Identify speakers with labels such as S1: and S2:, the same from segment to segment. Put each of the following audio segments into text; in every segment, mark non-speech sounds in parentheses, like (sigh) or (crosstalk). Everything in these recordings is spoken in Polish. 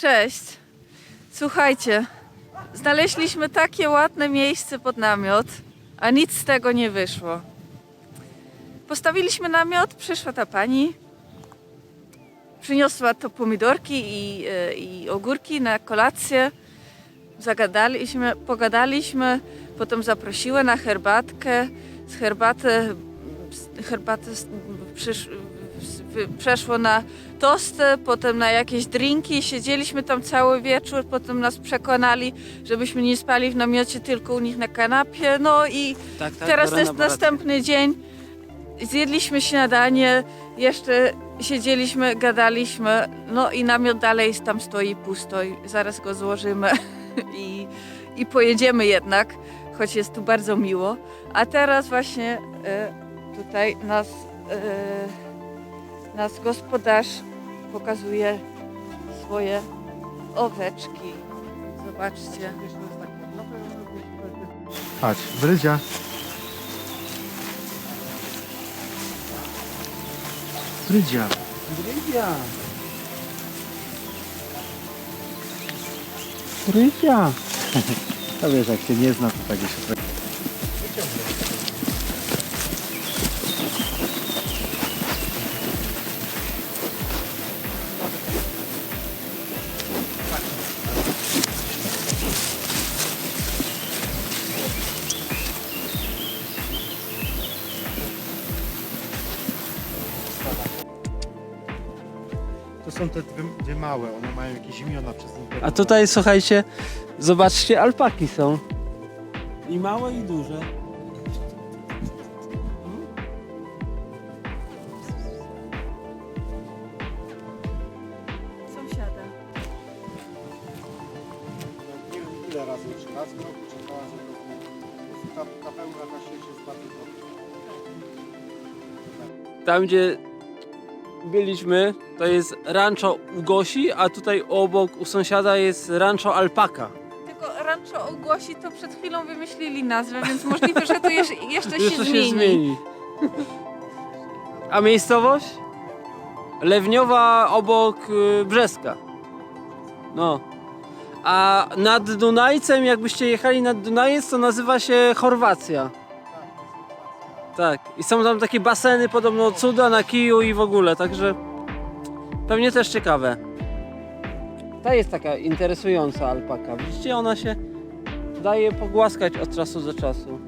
S1: Cześć. Słuchajcie, znaleźliśmy takie ładne miejsce pod namiot, a nic z tego nie wyszło. Postawiliśmy namiot, przyszła ta pani, przyniosła to pomidorki i, e, i ogórki na kolację. Zagadaliśmy, pogadaliśmy, potem zaprosiła na herbatkę. Z herbaty, herbaty przysz, przeszło na tosty, potem na jakieś drinki. Siedzieliśmy tam cały wieczór, potem nas przekonali, żebyśmy nie spali w namiocie, tylko u nich na kanapie. No i
S2: Tak, tak,
S1: teraz jest następny dzień. Zjedliśmy śniadanie, jeszcze siedzieliśmy, gadaliśmy, no i namiot dalej tam stoi pusto i zaraz go złożymy (laughs) i, i pojedziemy jednak, choć jest tu bardzo miło. A teraz właśnie e, tutaj nas, e, nas gospodarz pokazuje swoje oweczki. Zobaczcie.
S3: Chodź, Brydzia. Brydzia.
S2: Brydzia.
S3: Brydzia. (laughs) To wiesz, jak się nie zna, to tak się To są te dwie, dwie małe, one mają jakieś imiona przez.
S2: A tutaj słuchajcie, zobaczcie, alpaki są. I małe i duże.
S1: Sąsiada.
S3: Nie wiem ile razy, czy raz w roku, czy dwa razy w roku. Ta, ta pełna na świecie jest bardzo dobra.
S2: Tam gdzie byliśmy, to jest rancho u Gosi, a tutaj obok u sąsiada jest rancho alpaka.
S1: Tylko Rancho ogłosi to przed chwilą wymyślili nazwę, więc możliwe, że to jeszcze, (laughs) jeszcze się
S2: Jeszcze
S1: zmieni.
S2: się zmieni. A miejscowość? Lewniowa obok y, Brzeska. No. A nad Dunajcem, jakbyście jechali nad Dunajec, to nazywa się Chorwacja. Tak. I są tam takie baseny, podobno cuda na kiju i w ogóle, także pewnie też ciekawe. Ta jest taka interesująca alpaka. Widzicie, ona się daje pogłaskać od czasu do czasu.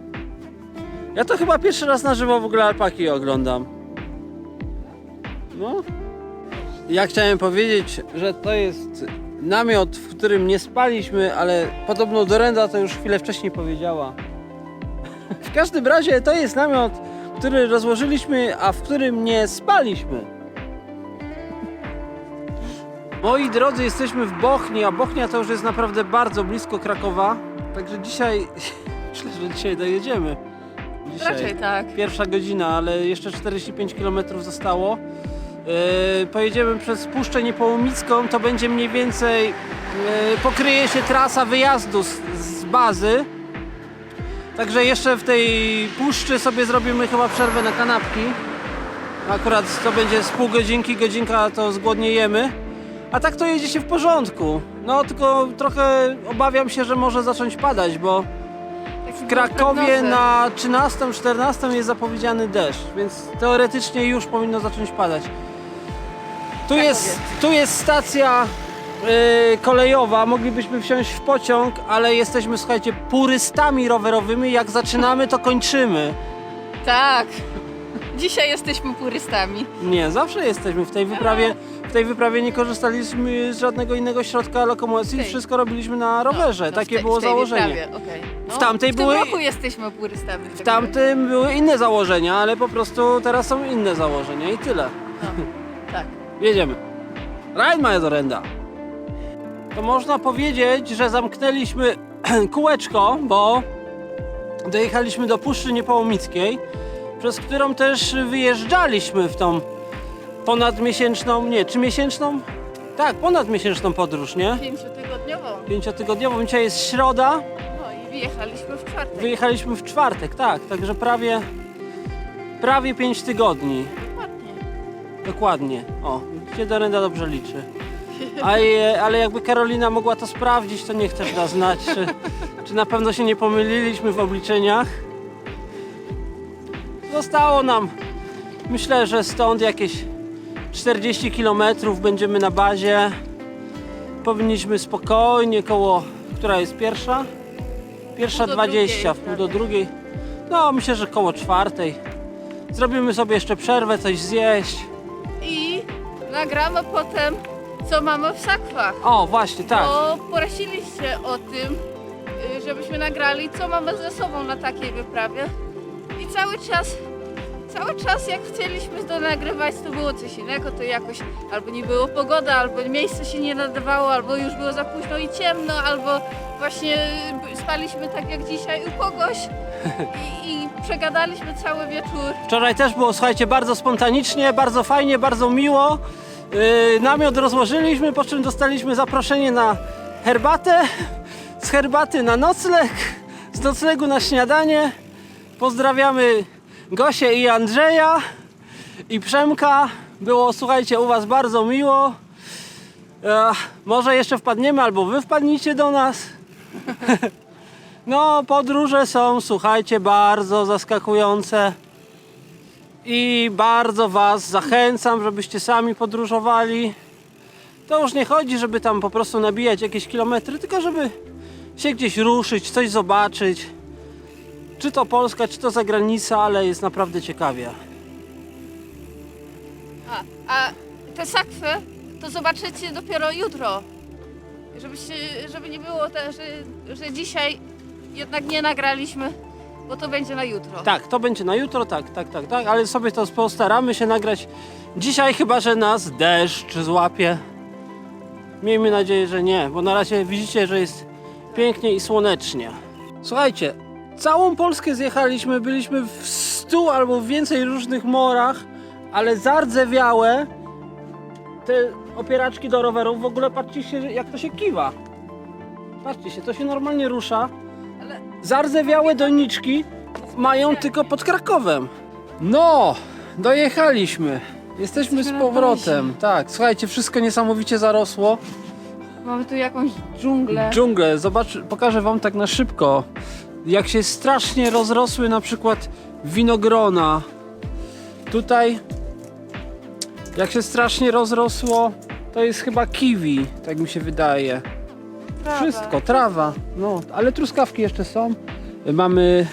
S2: Ja to chyba pierwszy raz na żywo w ogóle alpaki oglądam. No. Ja chciałem powiedzieć, że to jest namiot, w którym nie spaliśmy, ale podobno Dorenda to już chwilę wcześniej powiedziała. W każdym razie to jest namiot, który rozłożyliśmy, a w którym nie spaliśmy. Moi drodzy, jesteśmy w Bochni, a Bochnia to już jest naprawdę bardzo blisko Krakowa. Także dzisiaj, (laughs) myślę, że dzisiaj dojedziemy. Dzisiaj.
S1: Raczej tak.
S2: Pierwsza godzina, ale jeszcze 45 km zostało. Yy, pojedziemy przez Puszczę Niepołomicką, to będzie mniej więcej, yy, pokryje się trasa wyjazdu z, z bazy. Także jeszcze w tej puszczy sobie zrobimy chyba przerwę na kanapki. Akurat to będzie z pół godzinki, godzinka to zgłodniejemy. A tak to jedzie się w porządku. No tylko trochę obawiam się, że może zacząć padać, bo w Krakowie na 13-14 jest zapowiedziany deszcz, więc teoretycznie już powinno zacząć padać. Tu jest, tu jest stacja yy, kolejowa, moglibyśmy wsiąść w pociąg, ale jesteśmy, słuchajcie, purystami rowerowymi. Jak zaczynamy, to kończymy.
S1: Tak. Dzisiaj jesteśmy purystami.
S2: Nie, zawsze jesteśmy w tej wyprawie. W tej wyprawie nie korzystaliśmy z żadnego innego środka lokomocji,
S1: Tej.
S2: wszystko robiliśmy na rowerze.
S1: No, no, w
S2: Takie
S1: tej-
S2: było
S1: w tej
S2: założenie.
S1: wyprawie, okej. No,
S2: W tamtej
S1: w
S2: były-
S1: tym roku jesteśmy purystami.
S2: W tamtym były inne założenia, ale po prostu teraz są inne założenia i tyle.
S1: Tak. (laughs)
S2: Jedziemy. Rajd Maja Dorenda. To można powiedzieć, że zamknęliśmy (clears throat) kółeczko, bo dojechaliśmy do Puszczy Niepołomickiej, przez którą też wyjeżdżaliśmy w tą ponadmiesięczną, nie, czy miesięczną? Tak, ponadmiesięczną podróż, nie?
S1: Pięciotygodniową.
S2: Pięciotygodniową. Dzisiaj jest środa,
S1: No i wyjechaliśmy w czwartek.
S2: wyjechaliśmy w czwartek, tak, także prawie, prawie pięć tygodni.
S1: Dokładnie.
S2: Dokładnie. O, gdzie Dorenda dobrze liczy. A je, ale jakby Karolina mogła to sprawdzić, to niech też da znać, czy, czy na pewno się nie pomyliliśmy w obliczeniach. Zostało nam, myślę, że stąd jakieś 40 km będziemy na bazie. Powinniśmy spokojnie koło, która jest pierwsza? Pierwsza
S1: Pół do
S2: 20, w
S1: drugiej,
S2: pół do drugiej. No, myślę, że koło czwartej. Zrobimy sobie jeszcze przerwę, coś zjeść.
S1: I nagramy potem, co mamy w sakwach.
S2: O, właśnie, tak.
S1: Bo prosiliście o tym, y, żebyśmy nagrali, co mamy ze sobą na takiej wyprawie. I cały czas, cały czas jak chcieliśmy to nagrywać, to było coś innego, to jakoś albo nie było pogody, albo miejsce się nie nadawało, albo już było za późno i ciemno, albo właśnie y, spaliśmy tak jak dzisiaj u kogoś (laughs) i, i przegadaliśmy cały wieczór.
S2: Wczoraj też było, słuchajcie, bardzo spontanicznie, bardzo fajnie, bardzo miło. Yy, namiot rozłożyliśmy, po czym dostaliśmy zaproszenie na herbatę, z herbaty na nocleg, z noclegu na śniadanie. Pozdrawiamy Gosię i Andrzeja i Przemka. Było, słuchajcie, u Was bardzo miło. Ech, może jeszcze wpadniemy, albo Wy wpadnijcie do nas. (laughs) No, podróże są, słuchajcie, bardzo zaskakujące. I bardzo Was zachęcam, żebyście sami podróżowali. To już nie chodzi, żeby tam po prostu nabijać jakieś kilometry, tylko żeby się gdzieś ruszyć, coś zobaczyć. Czy to Polska, czy to zagranica, ale jest naprawdę ciekawie.
S1: A, a te sakwy to zobaczycie dopiero jutro. Żebyście, żeby nie było, że, że dzisiaj jednak nie nagraliśmy, bo to będzie na jutro.
S2: Tak, to będzie na jutro, tak, tak, tak, tak, ale sobie to postaramy się nagrać dzisiaj, chyba że nas deszcz złapie. Miejmy nadzieję, że nie, bo na razie widzicie, że jest pięknie i słonecznie. Słuchajcie, całą Polskę zjechaliśmy, byliśmy w 100 albo więcej różnych morach, ale zardzewiałe te opieraczki do rowerów, w ogóle patrzcie się, jak to się kiwa. Patrzcie się, to się normalnie rusza. Zardzewiałe doniczki mają tylko pod Krakowem. No, dojechaliśmy. Jesteśmy z powrotem. Tak, słuchajcie, wszystko niesamowicie zarosło.
S1: mamy tu jakąś dżunglę.
S2: Dżunglę, zobacz, pokażę wam tak na szybko. Jak się strasznie rozrosły na przykład winogrona. Tutaj, jak się strasznie rozrosło, to jest chyba kiwi, tak mi się wydaje.
S1: Trawa.
S2: Wszystko, trawa. No, ale truskawki jeszcze są. Mamy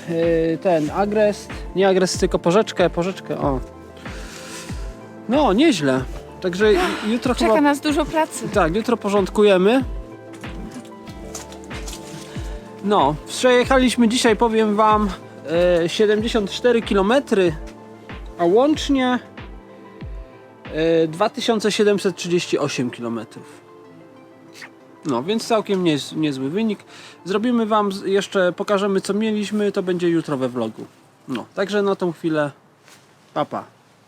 S2: e, ten agrest, nie agrest, tylko porzeczkę, porzeczkę, o. No, nieźle. Także jutro
S1: Czeka
S2: chyba...
S1: nas dużo pracy.
S2: Tak, jutro porządkujemy. No, przejechaliśmy dzisiaj, powiem Wam, e, 74 km, a łącznie e, 2738 km. No, więc całkiem niez, niezły wynik. Zrobimy Wam jeszcze, pokażemy co mieliśmy, to będzie jutro we vlogu. No, także na tą chwilę, papa. Pa.